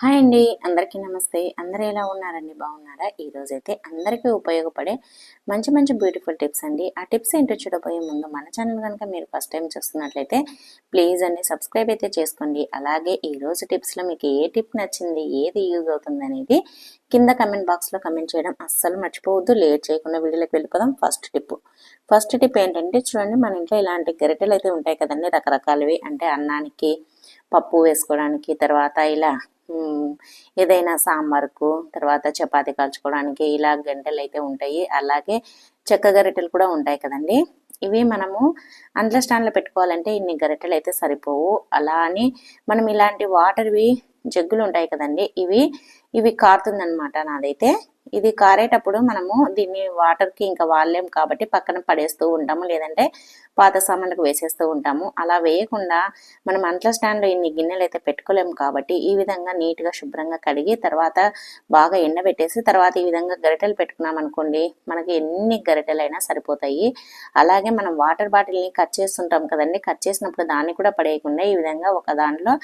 Hi అండి. అందరికీ నమస్తే. అందరూ ఎలా ఉన్నారండి? బాగున్నారా? ఈరోజు అయితే అందరికీ ఉపయోగపడే మంచి మంచి బ్యూటిఫుల్ టిప్స్ అండి. ఆ టిప్స్ ఏంటో చూడబోయే ముందు మన ఛానల్ కనుక మీరు ఫస్ట్ టైం చూస్తున్నట్లయితే ప్లీజ్ అండి సబ్స్క్రైబ్ అయితే చేసుకోండి. అలాగే ఈ రోజు టిప్స్లో మీకు ఏ టిప్ నచ్చింది ఏది యూజ్ అవుతుంది అనేది కింద కమెంట్ బాక్స్లో కమెంట్ చేయడం అస్సలు మర్చిపోవద్దు. లేట్ చేయకుండా వీడియోలోకి వెళ్ళిపోదాం. First tip. ఫస్ట్ టిప్ ఏంటంటే చూడండి మన ఇంట్లో ఇలాంటి గరిటెలు అయితే ఉంటాయి కదండి రకరకాలవి. అంటే అన్నానికి పప్పు వేసుకోవడానికి తర్వాత ఇలా ఏదైనా సాంబార్కు తర్వాత చపాతి కాల్చుకోవడానికి ఇలా గంటలు అయితే ఉంటాయి. అలాగే చెక్క గరిటెలు కూడా ఉంటాయి కదండి. ఇవి మనము అంట్ల స్టాండ్లో పెట్టుకోవాలంటే ఇన్ని గరిటెలు అయితే సరిపోవు. అలా అని మనం ఇలాంటి వాటర్వి జగ్గులు ఉంటాయి కదండి. ఇవి ఇవి కారుతుందనమాట నాదైతే. ఇది కారేటప్పుడు మనము దీన్ని వాటర్కి ఇంకా వాళ్ళేం కాబట్టి పక్కన పడేస్తూ ఉంటాము. లేదంటే పాత సామాన్లకు వేసేస్తూ ఉంటాము. అలా వేయకుండా మనం అంట్ల స్టాండ్లో ఇన్ని గిన్నెలు అయితే పెట్టుకోలేము కాబట్టి ఈ విధంగా నీట్గా శుభ్రంగా కడిగి తర్వాత బాగా ఎండబెట్టేసి తర్వాత ఈ విధంగా గరిటెలు పెట్టుకున్నాం అనుకోండి మనకి ఎన్ని గరిటెలైనా సరిపోతాయి. అలాగే మనం వాటర్ బాటిల్ని కట్ చేస్తుంటాం కదండి కట్ చేసినప్పుడు దాన్ని కూడా పడేయకుండా ఈ విధంగా ఒక దాంట్లో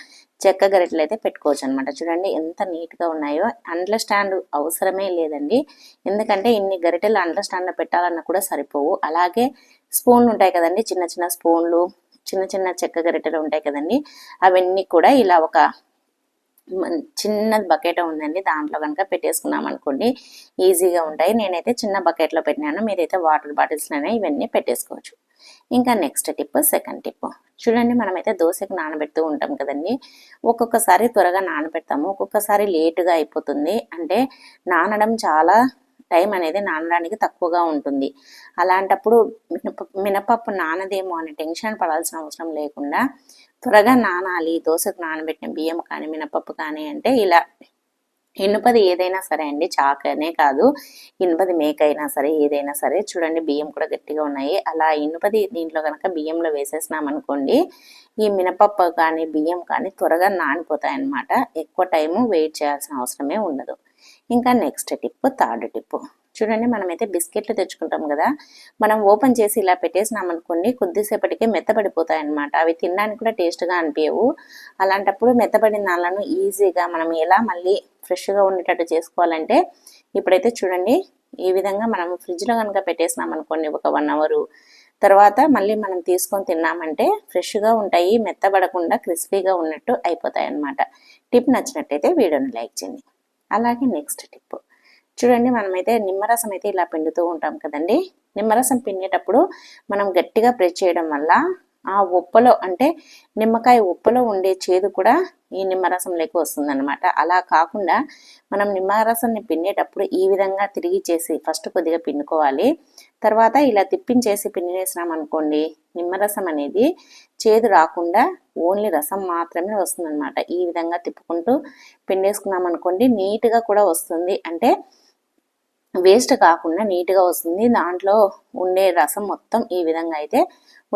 చెక్క గరిటెలు అయితే పెట్టుకోవచ్చు అనమాట చూడండి ఎంత నీట్గా ఉన్నాయో. అంట్ల స్టాండ్ అవసరమే లేదు. లేదండి. ఎందుకంటే ఇన్ని గరిటెలు అండర్స్టాండ్లో పెట్టాలన్నా కూడా సరిపోవు. అలాగే స్పూన్లు ఉంటాయి కదండి. చిన్న చిన్న స్పూన్లు చిన్న చిన్న చెక్క గరిటెలు ఉంటాయి కదండి. అవన్నీ కూడా ఇలా ఒక చిన్న బకెట్ ఉందండి. దాంట్లో కనుక పెట్టేసుకున్నాం అనుకోండి ఈజీగా ఉంటాయి. నేనైతే చిన్న బకెట్లో పెట్టినాను. మీరైతే వాటర్ బాటిల్స్లోనే ఇవన్నీ పెట్టేసుకోవచ్చు. ఇంకా నెక్స్ట్ టిప్ సెకండ్ టిప్ చూడండి మనమైతే దోశకు నానబెడుతూ ఉంటాం కదండి. ఒక్కొక్కసారి త్వరగా నానబెడతాము. ఒక్కొక్కసారి లేటుగా అయిపోతుంది. అంటే నానడం చాలా టైం అనేది నానడానికి తక్కువగా ఉంటుంది. అలాంటప్పుడు మినప మినపప్పు నానదేమో అనే టెన్షన్ పడాల్సిన అవసరం లేకుండా త్వరగా నానాలి. దోశకు నానబెట్టిన బియ్యం కానీ మినపప్పు కానీ అంటే ఇలా ఇనుపది ఏదైనా సరే అండి చాక్ అనే కాదు. ఇనుపది మేక అయినా సరే ఏదైనా సరే చూడండి బియ్యం కూడా గట్టిగా ఉన్నాయి. అలా ఇనుపది దీంట్లో కనుక బియ్యంలో వేసేసినాం అనుకోండి ఈ మినపప్పు కానీ బియ్యం కానీ త్వరగా నానిపోతాయి అన్నమాట ఎక్కువ టైము వెయిట్ చేయాల్సిన అవసరమే ఉండదు. ఇంకా నెక్స్ట్ టిప్ థర్డ్ టిప్ చూడండి మనమైతే బిస్కెట్లు తెచ్చుకుంటాం కదా మనం ఓపెన్ చేసి ఇలా పెట్టేసినాం అనుకోండి కొద్దిసేపటికే మెత్తపడిపోతాయి అన్నమాట అవి తినడానికి కూడా టేస్ట్గా అనిపించవు అలాంటప్పుడు మెత్తబడిన దానిలను ఈజీగా మనం ఎలా మళ్ళీ ఫ్రెష్గా ఉండేటట్టు చేసుకోవాలంటే ఇప్పుడైతే చూడండి ఈ విధంగా మనం ఫ్రిడ్జ్లో కనుక పెట్టేసినాం అనుకోండి ఒక వన్ అవరు తర్వాత మళ్ళీ మనం తీసుకొని తిన్నామంటే ఫ్రెష్గా ఉంటాయి మెత్తబడకుండా క్రిస్పీగా ఉన్నట్టు అయిపోతాయి అన్నమాట టిప్ నచ్చినట్టయితే వీడియోని లైక్ చేయండి. అలాగే నెక్స్ట్ టిప్. చూడండి మనమైతే నిమ్మరసం అయితే ఇలా పిండుతూ ఉంటాం కదండి. నిమ్మరసం పిండేటప్పుడు మనం గట్టిగా ప్రెస్ చేయడం వల్ల ఆ ఉప్పలో అంటే నిమ్మకాయ ఉప్పలో ఉండే చేదు కూడా ఈ నిమ్మరసంలోకి వస్తుందన్నమాట. అలా కాకుండా మనం నిమ్మరసాన్ని పిండేటప్పుడు ఈ విధంగా తిరిగి చేసి ఫస్ట్ కొద్దిగా పిండుకోవాలి. తర్వాత ఇలా తిప్పించేసి పిండినేసినాం అనుకోండి నిమ్మరసం అనేది చేదు రాకుండా ఓన్లీ రసం మాత్రమే వస్తుందన్నమాట. ఈ విధంగా తిప్పుకుంటూ పిండేసుకున్నాం అనుకోండి నీట్గా కూడా వస్తుంది. అంటే వేస్ట్ కాకుండా నీట్గా వస్తుంది. దాంట్లో ఉండే రసం మొత్తం ఈ విధంగా అయితే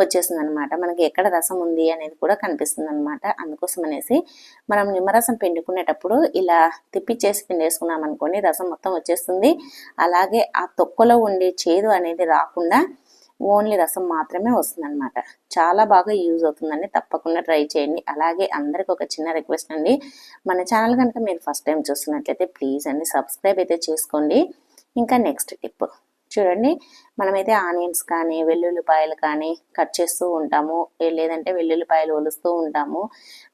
వచ్చేస్తుంది అనమాట మనకి ఎక్కడ రసం ఉంది అనేది కూడా కనిపిస్తుంది అనమాట అందుకోసం అనేసి మనం నిమ్మరసం పిండుకునేటప్పుడు ఇలా తిప్పిచ్చేసి పిండేసుకున్నాం అనుకోండి రసం మొత్తం వచ్చేస్తుంది. అలాగే ఆ తొక్కలో ఉండే చేదు అనేది రాకుండా ఓన్లీ రసం మాత్రమే వస్తుందన్నమాట. చాలా బాగా యూజ్ అవుతుందండి. తప్పకుండా ట్రై చేయండి. అలాగే అందరికి ఒక చిన్న రిక్వెస్ట్ అండి. మన ఛానల్ కనుక మీరు ఫస్ట్ టైం చూస్తున్నట్లయితే ప్లీజ్ అండి సబ్స్క్రైబ్ అయితే చేసుకోండి. ఇంకా నెక్స్ట్ టిప్. చూడండి. మనమైతే ఆనియన్స్ కానీ వెల్లుల్లిపాయలు కానీ కట్ చేస్తూ ఉంటాము. లేదంటే వెల్లుల్లిపాయలు ఒలుస్తూ ఉంటాము.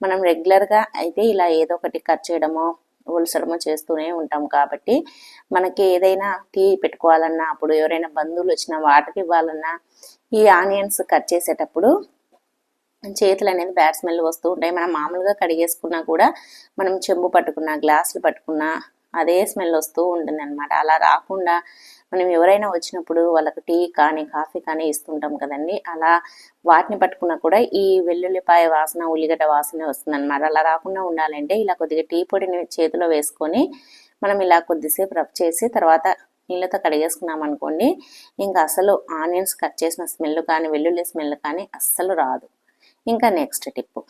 మనం రెగ్యులర్గా అయితే ఇలా ఏదో ఒకటి కట్ చేయడమో ఒలసడమో చేస్తూనే ఉంటాం కాబట్టి మనకి ఏదైనా టీ పెట్టుకోవాలన్నా అప్పుడు ఎవరైనా బంధువులు వచ్చినా వాటర్ ఇవ్వాలన్నా ఈ ఆనియన్స్ కట్ చేసేటప్పుడు చేతులు అనేది బ్యాడ్ స్మెల్ వస్తూ ఉంటాయి. మనం మామూలుగా కడిగేసుకున్నా కూడా మనం చెంబు పట్టుకున్నా గ్లాసులు పట్టుకున్నా అదే స్మెల్ వస్తూ ఉంటుంది అనమాట అలా రాకుండా మనం ఎవరైనా వచ్చినప్పుడు వాళ్ళకి టీ కానీ కాఫీ కానీ ఇస్తుంటాం కదండి. అలా వాటిని పట్టుకున్నా కూడా ఈ వెల్లుల్లిపాయ వాసన ఉల్లిగడ్డ వాసన వస్తుంది అనమాట అలా రాకుండా ఉండాలంటే ఇలా కొద్దిగా టీ పొడిని చేతిలో వేసుకొని మనం ఇలా కొద్దిసేపు రబ్ చేసి తర్వాత నీళ్ళతో కడిగేసుకున్నాం అనుకోండి ఇంకా అసలు ఆనియన్స్ కట్ చేసిన స్మెల్ కానీ వెల్లుల్లి స్మెల్ కానీ అస్సలు రాదు. ఇంకా నెక్స్ట్ టిప్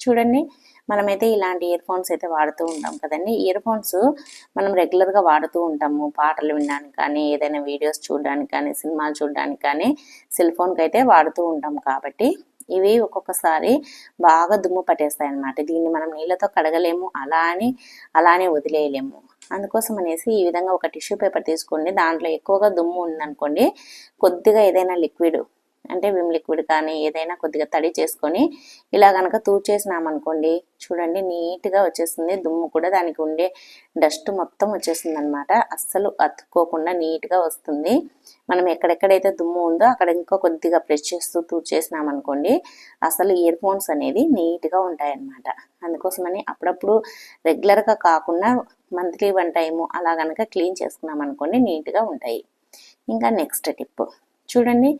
చూడండి మనమైతే ఇలాంటి ఇయర్ ఫోన్స్ అయితే వాడుతూ ఉంటాం కదండి. ఇయర్ ఫోన్స్ మనం రెగ్యులర్గా వాడుతూ ఉంటాము. పాటలు వినడానికి కానీ ఏదైనా వీడియోస్ చూడడానికి కానీ సినిమాలు చూడడానికి కానీ సెల్ ఫోన్కి అయితే వాడుతూ ఉంటాం కాబట్టి ఇవి ఒక్కొక్కసారి బాగా దుమ్ము పట్టేస్తాయి అన్నమాట దీన్ని మనం నీళ్ళతో కడగలేము అలా అని అలానే వదిలేయలేము. అందుకోసం అనేసి ఈ విధంగా ఒక టిష్యూ పేపర్ తీసుకోండి దాంట్లో ఎక్కువగా దుమ్ము ఉందనుకోండి కొద్దిగా ఏదైనా లిక్విడ్ అంటే విమ్ లిక్విడ్ కానీ ఏదైనా కొద్దిగా తడి చేసుకొని ఇలా కనుక తూచేసినామనుకోండి చూడండి నీట్గా వచ్చేసింది దుమ్ము కూడా దానికి ఉండే డస్ట్ మొత్తం వచ్చేసింది అనమాట అస్సలు అతుక్కోకుండా నీట్గా వస్తుంది. మనం ఎక్కడెక్కడైతే దుమ్ము ఉందో అక్కడ ఇంకో కొద్దిగా ప్రెస్ చేస్తూ తూచేసినామనుకోండి అసలు ఇయర్ ఫోన్స్ అనేది నీట్గా ఉంటాయన్నమాట. అందుకోసమని అప్పుడప్పుడు రెగ్యులర్గా కాకుండా మంత్లీ వన్ టైము అలా కనుక క్లీన్ చేసుకున్నాం అనుకోండి నీట్గా ఉంటాయి. ఇంకా నెక్స్ట్ టిప్. చూడండి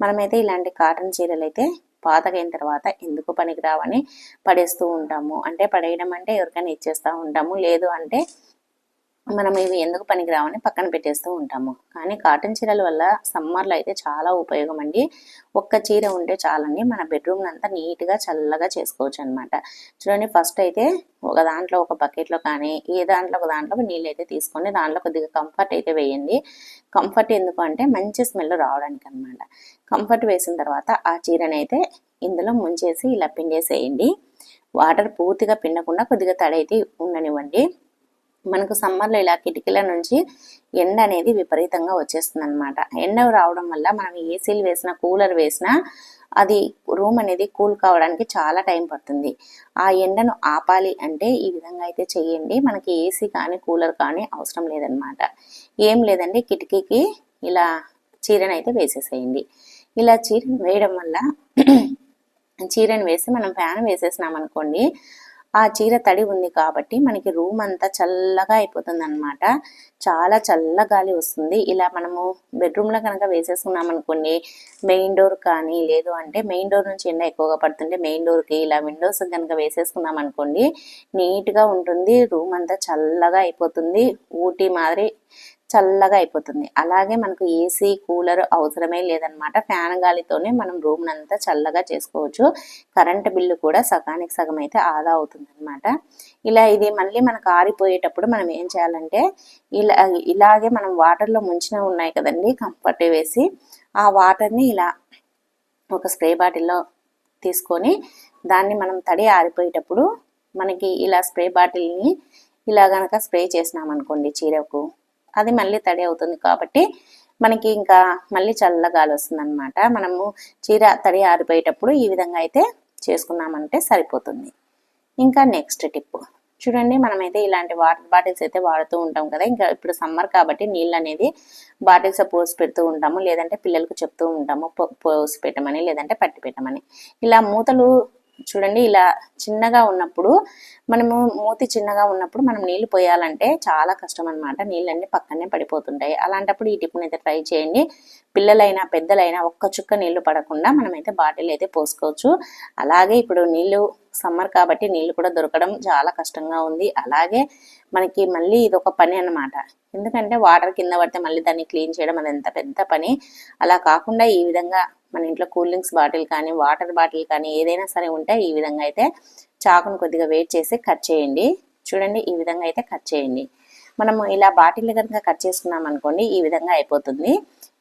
మనమైతే ఇలాంటి కాటన్ చీరలు అయితే పాతగైన తర్వాత ఎందుకు పనికి రావని పడేస్తూ ఉంటాము. అంటే పడేయడం అంటే ఎవరికైనా ఇచ్చేస్తూ ఉంటాము. లేదు అంటే మనం ఇవి ఎందుకు పనికిరావని పక్కన పెట్టేస్తూ ఉంటాము. కానీ కాటన్ చీరల వల్ల సమ్మర్లో అయితే చాలా ఉపయోగం అండి. ఒక్క చీర ఉంటే చాలండి. మన బెడ్రూమ్ అంతా నీట్గా చల్లగా చేసుకోవచ్చు అనమాట చూడండి ఫస్ట్ అయితే ఒక దాంట్లో ఒక బకెట్లో కానీ ఏ దాంట్లో ఒక దాంట్లో నీళ్ళు అయితే తీసుకొని దాంట్లో కొద్దిగా కంఫర్ట్ అయితే వేయండి. కంఫర్ట్ ఎందుకు అంటే మంచి స్మెల్ రావడానికి అనమాట కంఫర్ట్ వేసిన తర్వాత ఆ చీరని అయితే ఇందులో ముంచేసి ఇలా పిండేసేయండి. వాటర్ పూర్తిగా పిండకుండా కొద్దిగా తడైతే ఉండనివ్వండి. మనకు సమ్మర్లో ఇలా కిటికీల నుంచి ఎండ అనేది విపరీతంగా వచ్చేస్తుంది అనమాట ఎండ రావడం వల్ల మనం ఏసీలు వేసినా కూలర్ వేసినా అది రూమ్ అనేది కూల్ కావడానికి చాలా టైం పడుతుంది. ఆ ఎండను ఆపాలి అంటే ఈ విధంగా అయితే చేయండి. మనకి ఏసీ కానీ కూలర్ కానీ అవసరం లేదనమాట ఏం లేదండి కిటికీకి ఇలా చీరను అయితే వేసేసేయండి. ఇలా చీరను వేయడం వల్ల చీరను వేసి మనం ఫ్యాన్ వేసేసినాం అనుకోండి ఆ చీర తడి ఉంది కాబట్టి మనకి రూమ్ అంతా చల్లగా అయిపోతుంది అనమాట చాలా చల్ల గాలి వస్తుంది. ఇలా మనము బెడ్రూమ్లో కనుక వేసేసుకున్నాం అనుకోండి మెయిన్ డోర్ కానీ లేదు అంటే మెయిన్ డోర్ నుంచి ఎండ ఎక్కువగా పడుతుంటే మెయిన్ డోర్కి ఇలా విండోస్ కనుక వేసేసుకున్నాం అనుకోండి నీట్గా ఉంటుంది. రూమ్ అంతా చల్లగా అయిపోతుంది. ఊటీ మాదిరి చల్లగా అయిపోతుంది. అలాగే మనకు ఏసీ కూలర్ అవసరమే లేదనమాట ఫ్యాన్ గాలితోనే మనం రూమ్ అంతా చల్లగా చేసుకోవచ్చు. కరెంట్ బిల్లు కూడా సగానికి సగం అయితే ఆదా అవుతుంది అనమాట ఇలా ఇది మళ్ళీ మనకు ఆరిపోయేటప్పుడు మనం ఏం చేయాలంటే ఇలా ఇలాగే మనం వాటర్లో ముంచిన ఉన్నాయి కదండి కంఫర్ట్ వేసి ఆ వాటర్ని ఇలా ఒక స్ప్రే బాటిల్లో తీసుకొని దాన్ని మనం తడి ఆరిపోయేటప్పుడు మనకి ఇలా స్ప్రే బాటిల్ని ఇలా గనక స్ప్రే చేసినాం అనుకోండి చీరకు అది మళ్ళీ తడి అవుతుంది కాబట్టి మనకి ఇంకా మళ్ళీ చల్లగాలి వస్తుంది అనమాట మనము చీర తడి ఆరిపోయేటప్పుడు ఈ విధంగా అయితే చేసుకున్నామంటే సరిపోతుంది. ఇంకా నెక్స్ట్ టిప్. చూడండి మనమైతే ఇలాంటి వాటర్ బాటిల్స్ అయితే వాడుతూ ఉంటాం కదా. ఇంకా ఇప్పుడు సమ్మర్ కాబట్టి నీళ్ళు అనేది బాటిల్స్ పోసి పెడుతూ ఉంటాము. లేదంటే పిల్లలకు చెప్తూ ఉంటాము పోసి పెట్టమని లేదంటే పట్టి పెట్టమని. ఇలా మూతలు చూడండి ఇలా చిన్నగా ఉన్నప్పుడు మనము మూతి చిన్నగా ఉన్నప్పుడు మనం నీళ్ళు పోయాలంటే చాలా కష్టం అనమాట నీళ్ళన్నీ పక్కనే పడిపోతుంటాయి. అలాంటప్పుడు ఈ టిప్ని అయితే ట్రై చేయండి. పిల్లలైనా పెద్దలైనా ఒక్క చుక్క నీళ్ళు పడకుండా మనమైతే బాటిల్ అయితే పోసుకోవచ్చు. అలాగే ఇప్పుడు నీళ్ళు సమ్మర్ కాబట్టి నీళ్ళు కూడా దొరకడం చాలా కష్టంగా ఉంది. అలాగే మనకి మళ్ళీ ఇది ఒక పని అనమాట ఎందుకంటే వాటర్ కింద పడితే మళ్ళీ దాన్ని క్లీన్ చేయడం అది ఎంత పెద్ద పని. అలా కాకుండా ఈ విధంగా మన ఇంట్లో కూల్ డ్రింక్స్ బాటిల్ కానీ వాటర్ బాటిల్ కానీ ఏదైనా సరే ఉంటే ఈ విధంగా అయితే చాకును కొద్దిగా వెయిట్ చేసి కట్ చేయండి. చూడండి ఈ విధంగా అయితే కట్ చేయండి. మనము ఇలా బాటిల్ కనుక కట్ చేసుకున్నాం అనుకోండి ఈ విధంగా అయిపోతుంది.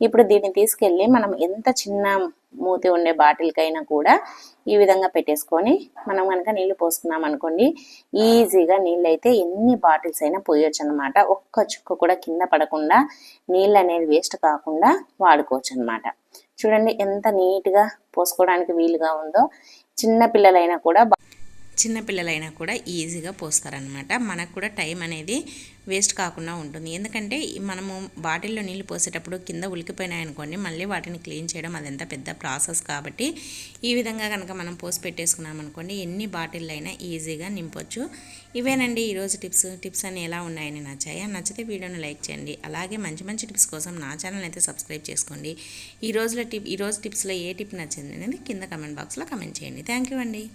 ఇప్పుడు దీన్ని తీసుకెళ్ళి మనం ఎంత చిన్న మూతి ఉండే బాటిల్కైనా కూడా ఈ విధంగా పెట్టేసుకొని మనం కనుక నీళ్ళు పోసుకున్నాం అనుకోండి ఈజీగా నీళ్ళు అయితే ఎన్ని బాటిల్స్ అయినా పోయొచ్చు అనమాట ఒక్క చుక్క కూడా కింద పడకుండా నీళ్ళు అనేది వేస్ట్ కాకుండా వాడుకోవచ్చు అనమాట చూడండి ఎంత నీట్గా పోసుకోవడానికి వీలుగా ఉందో. చిన్న పిల్లలైనా కూడా చిన్నపిల్లలైనా కూడా ఈజీగా పోస్తారనమాట మనకు కూడా టైం అనేది వేస్ట్ కాకుండా ఉంటుంది. ఎందుకంటే మనము బాటిల్లో నీళ్ళు పోసేటప్పుడు కింద ఉలికిపోయినాయనుకోండి మళ్ళీ వాటిని క్లీన్ చేయడం అదంత పెద్ద ప్రాసెస్ కాబట్టి ఈ విధంగా కనుక మనం పోసి పెట్టేసుకున్నాం అనుకోండి ఎన్ని బాటిల్ అయినా ఈజీగా నింపొచ్చు. ఇవేనండి ఈరోజు టిప్స్. టిప్స్ అని ఎలా ఉన్నాయని నచ్చాయా? నచ్చితే వీడియోని లైక్ చేయండి. అలాగే మంచి మంచి టిప్స్ కోసం నా ఛానల్ అయితే సబ్స్క్రైబ్ చేసుకోండి. ఈ రోజులో టిప్ ఈ రోజు టిప్స్లో ఏ టిప్ నచ్చింది అనేది కింద కమెంట్ బాక్స్లో కమెంట్ చేయండి. థ్యాంక్ యూ అండి.